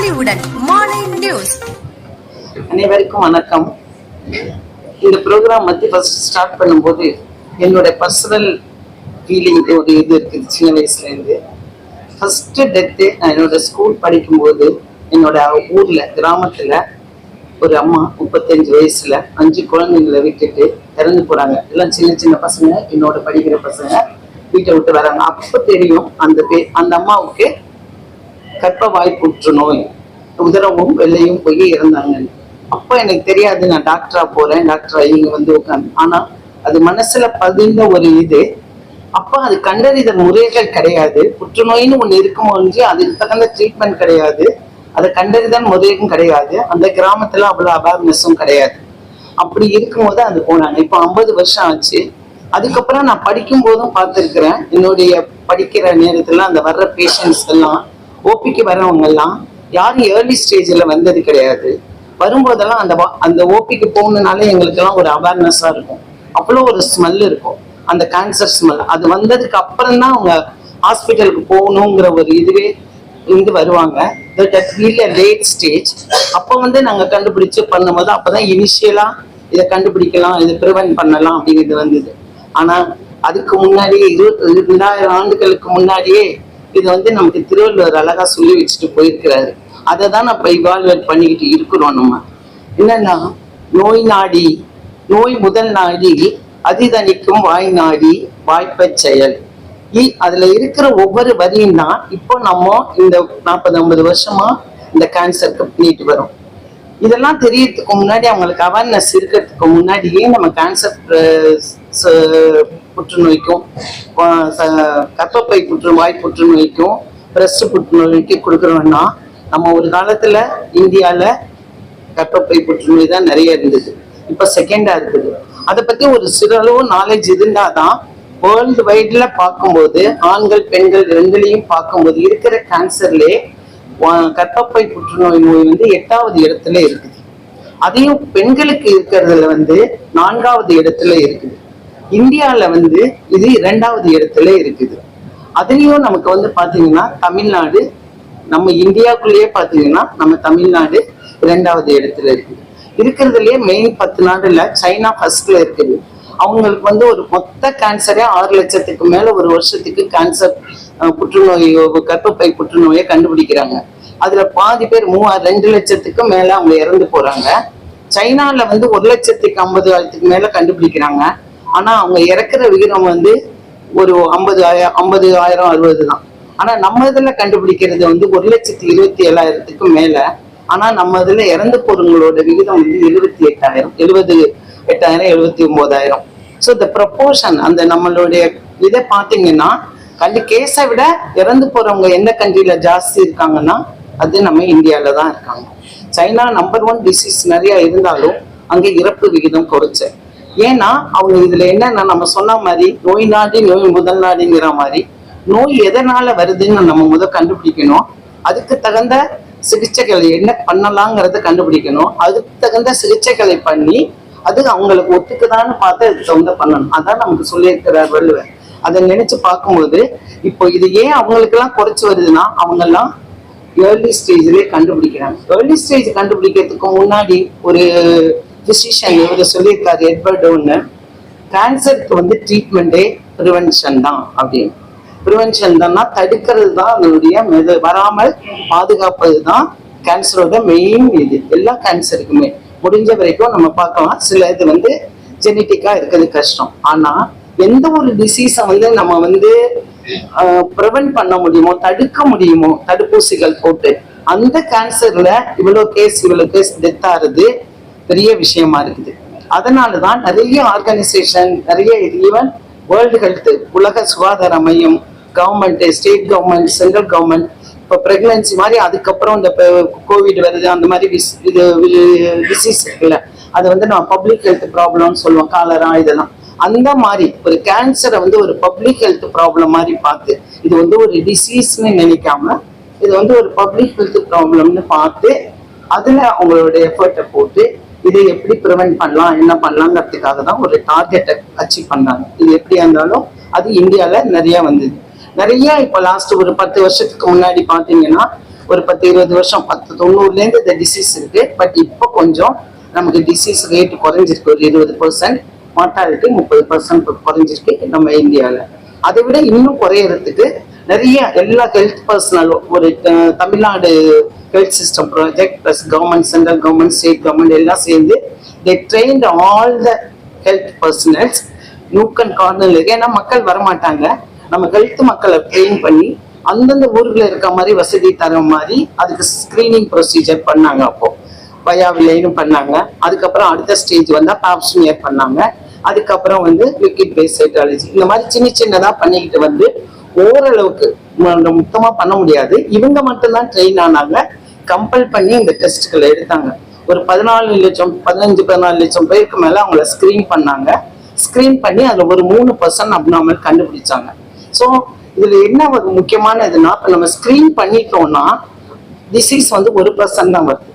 மாலை நியூஸ். அனைவருக்கும் வணக்கம். இந்த ப்ரோக்ராம் வந்து ஃபர்ஸ்ட் ஸ்டார்ட் பண்ணும்போது என்னோட பர்சனல் ஃபீலிங் ஒரு இது இருக்குது சின்ன வயசுலேருந்து ஃபஸ்ட்டு டெத்து நான் என்னோட ஸ்கூல் படிக்கும்போது என்னோட ஊரில் கிராமத்தில் ஒரு அம்மா முப்பத்தஞ்சு வயசில் அஞ்சு குழந்தைங்களை விட்டுட்டு இறந்து போகிறாங்க எல்லாம் சின்ன சின்ன பசங்க என்னோட படிக்கிற பசங்க வீட்டை விட்டு வராங்க. அப்போ தெரியும் அந்த பே அந்த அம்மாவுக்கு கர்ப்பவாய் புற்றுநோய் உதரவும் வெள்ளையும் போய் இறந்தாங்க. அப்ப எனக்கு தெரியாது நான் டாக்டரா போறேன் டாக்டரா இங்க வந்து உட்காந்து ஆனா அது மனசுல பதிந்த ஒரு இது. அப்ப அது கண்டறித முறைகள் கிடையாது. புற்றுநோய்னு ஒண்ணு இருக்கும் அதுக்கு தகுந்த ட்ரீட்மெண்ட் கிடையாது. அதை கண்டறிதல் முறையும் கிடையாது. அந்த கிராமத்துல அவ்வளவு அவேர்னஸும் கிடையாது. அப்படி இருக்கும்போது அது போனாங்க. இப்போ ஐம்பது வருஷம் ஆச்சு. அதுக்கப்புறம் நான் படிக்கும் போதும் பார்த்துருக்குறேன். என்னுடைய படிக்கிற நேரத்துல அந்த வர்ற பேஷண்ட்ஸ் எல்லாம் ஓபிக்கு வரவங்கெல்லாம் யாரும் ஏர்லி ஸ்டேஜில் வந்தது கிடையாது. வரும்போதெல்லாம் அந்த வா- அந்த ஓபிக்கு போகணுனாலே எங்களுக்கெல்லாம் ஒரு அவேர்னஸாக இருக்கும். அவ்வளோ ஒரு ஸ்மெல் இருக்கும். அந்த கேன்சர் ஸ்மெல் அது வந்ததுக்கு அப்புறம் தான் அவங்க ஹாஸ்பிட்டலுக்கு போகணுங்கிற ஒரு இதுவே இருந்து வருவாங்க. லேட் ஸ்டேஜ் அப்போ வந்து நாங்கள் கண்டுபிடிச்சு பண்ணும்போது அப்பதான் இனிஷியலாக இதை கண்டுபிடிக்கலாம் இதை ப்ரிவென்ட் பண்ணலாம் அப்படிங்கிறது வந்தது. ஆனால் அதுக்கு முன்னாடியே இரு இரண்டாயிரம் ஆண்டுகளுக்கு முன்னாடியே இது வந்து நமக்கு திருவள்ளுவர் அழகா சொல்லி வச்சுட்டு போயிருக்கிறாரு. அதை தான் நம்ம இவால்வேட் பண்ணிக்கிட்டு இருக்கிறோம் நம்ம. என்னன்னா நோய் நாடி நோய் முதல் நாடி அதிதணிக்கும் வாய் நாடி வாய்ப்பை செயல். இ- அதுல இருக்கிற ஒவ்வொரு வரியும் தான் இப்போ நம்ம இந்த நாற்பது ஐம்பது வருஷமா இந்த கேன்சருக்கு பண்ணிட்டு வரோம். இதெல்லாம் தெரியறதுக்கு முன்னாடி அவங்களுக்கு அவேர்னஸ் இருக்கிறதுக்கு முன்னாடியே நம்ம கேன்சர் புற்றுநோய்க்கும் கர்ப்பப்பை புற்று வாய் புற்றுநோய் புற்றுநோய்க்கும் பிரஸ்ட் புற்றுநோய்க்கு கொடுக்குறோம்னா நம்ம ஒரு காலத்தில் இந்தியாவில் கர்ப்பப்பை புற்றுநோய் தான் நிறைய இருந்தது. இப்போ செகண்டாக இருக்குது. அதை பற்றி ஒரு சிறளவு நாலேஜ் இருந்தால் தான் வேர்ல்டு வைடில் பார்க்கும்போது ஆண்கள் பெண்கள் ரெண்டுலையும் பார்க்கும்போது இருக்கிற கேன்சர்லே கர்ப்பப்பை புற்றுநோய் நோய் வந்து எட்டாவது இடத்துல இருக்குது. அதையும் பெண்களுக்கு இருக்கிறதுல வந்து நான்காவது இடத்துல இருக்குது. இந்தியாவில் வந்து இது இரண்டாவது இடத்துல இருக்குது. அதுலயும் நமக்கு வந்து பாத்தீங்கன்னா தமிழ்நாடு நம்ம இந்தியாக்குள்ளேயே பாத்தீங்கன்னா நம்ம தமிழ்நாடு இரண்டாவது இடத்துல இருக்குது. இருக்கிறதுலயே மெயின் பத்து நாடுல சைனா ஃபர்ஸ்ட்ல இருக்குது. அவங்களுக்கு வந்து ஒரு மொத்த கேன்சரே ஆறு லட்சத்துக்கு மேல ஒரு வருஷத்துக்கு கேன்சர் புற்றுநோய் கர்ப்பப்பை புற்றுநோயை கண்டுபிடிக்கிறாங்க. அதுல பாதி பேர் மூவா ரெண்டு லட்சத்துக்கு மேல அவங்க இறந்து போறாங்க. சைனால வந்து ஒரு லட்சத்துக்கு ஐம்பது ஆயிரத்துக்கு மேல கண்டுபிடிக்கிறாங்க. ஆனா அவங்க இறக்குற விகிதம் வந்து ஒரு ஐம்பது ஆயிரம் ஐம்பது ஆயிரம் அறுபது தான். ஆனா நம்ம இதுல கண்டுபிடிக்கிறது வந்து ஒரு லட்சத்தி இருபத்தி ஏழாயிரத்துக்கு மேல. ஆனா நம்ம இதுல இறந்து போறவங்களோட விகிதம் வந்து எழுபத்தி எட்டாயிரம் எழுபது எட்டாயிரம் எழுபத்தி ஒன்பதாயிரம். ஸோ இந்த ப்ரப்போர்ஷன் அந்த நம்மளுடைய இதை பார்த்தீங்கன்னா கண்டு கேஸை விட இறந்து போறவங்க எந்த கண்ட்ரில ஜாஸ்தி இருக்காங்கன்னா அது நம்ம இந்தியால தான் இருக்காங்க. சைனா நம்பர் ஒன் டிசீஸ் நிறைய இருந்தாலும் அங்கே இறப்பு விகிதம் குறைச்சேன் ஏன்னா அவங்க இதுல என்னன்னா நம்ம சொன்ன மாதிரி நோய் நாடி நோய் முதல் நாடிங்கிற மாதிரி நோய் எதனால வருதுன்னு நம்ம முதல் கண்டுபிடிக்கணும். அதுக்கு தகுந்த சிகிச்சைகள் என்ன பண்ணலாங்கிறத கண்டுபிடிக்கணும். அதுக்கு தகுந்த சிகிச்சைகளை பண்ணி அது அவங்களுக்கு ஒத்துக்குதான்னு பார்த்து அதுக்கு தகுந்த பண்ணணும். அதான் நமக்கு சொல்லியிருக்கிறார் வள்ளுவர். அதை நினைச்சு பார்க்கும்போது இப்போ இது ஏன் அவங்களுக்கு எல்லாம் குறைச்சு வருதுன்னா அவங்க எல்லாம் ஏர்லி ஸ்டேஜ்லயே கண்டுபிடிக்கிறாங்க. ஏர்லி ஸ்டேஜ் கண்டுபிடிக்கிறதுக்கு முன்னாடி ஒரு பிசிஷியன் இவர் சொல்லியிருக்காரு எட்வர்ட் ஒன்று கேன்சருக்கு வந்து ட்ரீட்மெண்ட்டே ப்ரிவென்ஷன் தான் அப்படின்னு. ப்ரிவென்ஷன் தான்னா தடுக்கிறது தான் அதனுடைய மெது வராமல் பாதுகாப்பது தான் கேன்சரோட மெயின் இது. எல்லா கேன்சருக்குமே முடிஞ்ச வரைக்கும் நம்ம பார்க்கலாம். சில இது வந்து ஜெனட்டிக்காக இருக்கிறது கஷ்டம். ஆனால் எந்த ஒரு டிசீஸை வந்து நம்ம வந்து ப்ரிவென்ட் பண்ண முடியுமோ தடுக்க முடியுமோ தடுப்பூசிகள் போட்டு அந்த கேன்சர்ல இவ்வளோ கேஸ் இவ்வளோ கேஸ் டெத் ஆகுது. பெரிய விஷயமா இருக்குது. அதனாலதான் நிறைய ஆர்கனைசேஷன் நிறைய ஈவன் வேர்ல்டு ஹெல்த் உலக சுகாதார மையம் government state government central government இப்போ ப்ரெக்னன்சி மாதிரி அதுக்கப்புறம் இந்த கோவிட் வருது அந்த மாதிரி vis- இது டிசீஸ் இருக்குல்ல அது வந்து நான் பப்ளிக் ஹெல்த் ப்ராப்ளம்னு சொல்லுவோம் காலரா இதெல்லாம். அந்த மாதிரி ஒரு கேன்சரை வந்து ஒரு பப்ளிக் ஹெல்த் ப்ராப்ளம் மாதிரி பார்த்து இது வந்து ஒரு டிசீஸ்னு நினைக்காம இது வந்து ஒரு பப்ளிக் ஹெல்த் ப்ராப்ளம்னு பார்த்து அதில் அவங்களோட எஃபர்ட்டை போட்டு இதை எப்படி ப்ரிவெண்ட் பண்ணலாம் என்ன பண்ணலாங்கிறதுக்காக தான் ஒரு டார்கெட்டை அச்சீவ் பண்ணாங்க. இது எப்படியா இருந்தாலும் அது இந்தியாவில் நிறைய வந்தது. நிறைய இப்போ லாஸ்ட் ஒரு பத்து வருஷத்துக்கு முன்னாடி பார்த்தீங்கன்னா ஒரு பத்து இருபது வருஷம் பத்து தொண்ணூறுலேருந்து இந்த டிசீஸ் இருக்கு. பட் இப்போ கொஞ்சம் நமக்கு டிசீஸ் ரேட் குறைஞ்சிருக்கு. ஒரு இருபது பர்சன்ட் மார்ட்டாலிட்டி முப்பது பர்சன்ட் குறைஞ்சிருக்கு நம்ம இந்தியாவில் அதை விட இன்னும் குறையறதுக்கு நிறைய எல்லா ஹெல்த் பர்சனல் ஒரு Tamil Nadu health system project plus government central government state government எல்லாம் சேர்ந்து they train all the health personnels nook and கார்னர்ல ஏன்னா மக்கள் வரமாட்டாங்க. நம்ம ஹெல்த் மக்களை ட்ரெயின் பண்ணி அந்தந்த ஊர்ல இருக்க மாதிரி வசதி தர மாதிரி அதுக்கு ஸ்கிரீனிங் ப்ரொசீஜர் பண்ணாங்க அப்போ. பயாவிலையும் பண்ணாங்க. அதுக்கப்புறம் அடுத்த ஸ்டேஜ் வந்தா பாப்ஸ்மியர் பண்ணாங்க. அதுக்கப்புறம் வந்து லிக்விட் பேஸ் சைட்டாலஜி இந்த மாதிரி சின்ன சின்னதா பண்ணிக்கிட்டு வந்து ஓரளவுக்கு ம- மொத்தமா பண்ண முடியாது. இவங்க மட்டும்தான் ட்ரெயின் ஆனாங்க. கம்பல் பண்ணி இந்த டெஸ்ட்களை எடுத்தாங்க. ஒரு பதினாலு லட்சம் பதினஞ்சு பதினாலு லட்சம் பேருக்கு மேல அவங்கள ஸ்கிரீன் பண்ணாங்க. ஸ்கிரீன் பண்ணி அதுல ஒரு மூணு பர்சன்ட் அப்நார்மல் கண்டுபிடிச்சாங்க. ஸோ இதுல என்ன ஒரு முக்கியமான இதுனா நம்ம ஸ்கிரீன் பண்ணிட்டோம்னா டிசீஸ் வந்து ஒரு பர்சன்ட் தான் வருது.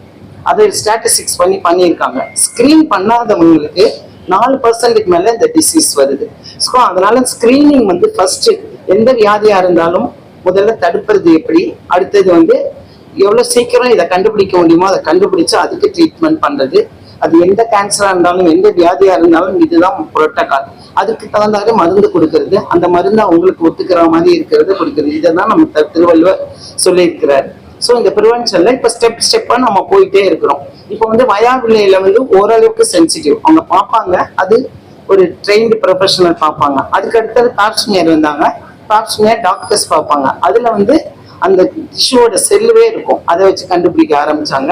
அதை ஸ்டாட்டிஸ்டிக்ஸ் பண்ணி பண்ணியிருக்காங்க. ஸ்கிரீன் பண்ணாதவங்களுக்கு நாலு பர்சன்ட்டுக்கு மேல இந்த டிசீஸ் வருது. ஸோ அதனால ஸ்கிரீனிங் வந்து ஃபர்ஸ்ட் எந்த வியாதியா இருந்தாலும் முதல்ல தடுப்புறது எப்படி? அடுத்தது வந்து எவ்வளவு சீக்கிரம் இதை கண்டுபிடிக்க முடியுமோ அதை கண்டுபிடிச்சு அதுக்கு ட்ரீட்மெண்ட் பண்றது. அது எந்த கேன்சரா இருந்தாலும் எந்த வியாதியா இருந்தாலும் இதுதான் புரோட்டோகால் அதுக்கு தகுந்தாரு மருந்து கொடுக்கறது. அந்த மருந்து அவங்களுக்கு ஒத்துக்கிற மாதிரி இருக்கிறது கொடுக்கறது. இதை தான் நம்ம த- திருவள்ளுவர் சொல்லியிருக்கிறார். ஸோ இந்த ப்ரிவென்ஷன்ல இப்போ ஸ்டெப் ஸ்டெப்பா நம்ம போயிட்டே இருக்கிறோம். இப்போ வந்து வயாவிலையில வந்து ஓரளவுக்கு சென்சிட்டிவ் அவங்க பார்ப்பாங்க. அது ஒரு ட்ரெயின்டு ப்ரொஃபஷனல் பார்ப்பாங்க. அதுக்கு அடுத்தது பாப்ஸ்மியர் வந்தாங்க. பாப்ஸ்மியர் டாக்டர்ஸ் பார்ப்பாங்க. அதுல வந்து அந்த டிஷ்யூவோட செல்லுவே இருக்கும். அதை வச்சு கண்டுபிடிக்க ஆரம்பிச்சாங்க.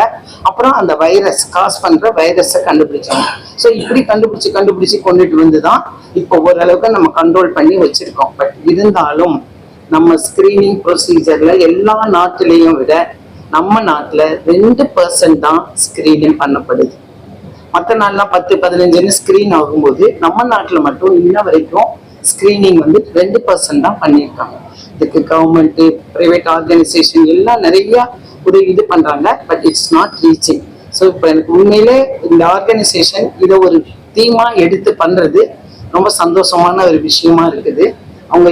அப்புறம் அந்த வைரஸ் காஸ் பண்ற வைரஸை கண்டுபிடிச்சாங்க. ஸோ இப்படி கண்டுபிடிச்சு கண்டுபிடிச்சு கொண்டுட்டு வந்து தான் இப்போ ஓரளவுக்கு நம்ம கண்ட்ரோல் பண்ணி வச்சிருக்கோம். பட் இருந்தாலும் நம்ம ஸ்கிரீனிங் ப்ரொசீஜர்ல எல்லா நாட்டிலையும் விட நம்ம நாட்டில் ரெண்டு பர்சன்ட் தான் ஸ்கிரீனிங் பண்ணப்படுது. மற்ற நாள்லாம் பத்து பதினஞ்சுன்னு ஸ்கிரீன் ஆகும்போது நம்ம நாட்டில் மட்டும் இன்ன வரைக்கும் ஸ்கிரீனிங் வந்து ரெண்டு பர்சன்ட் தான் பண்ணியிருக்காங்க. இதுக்கு கவர்மெண்ட்டு ப்ரைவேட் ஆர்கனைசேஷன் எல்லாம் நிறைய ஒரு இது பண்ணுறாங்க but it's not reaching so இப்போ எனக்கு உண்மையிலே இந்த ஆர்கனைசேஷன் இதை ஒரு தீமாக எடுத்து பண்ணுறது ரொம்ப சந்தோஷமான ஒரு விஷயமா இருக்குது. அவங்க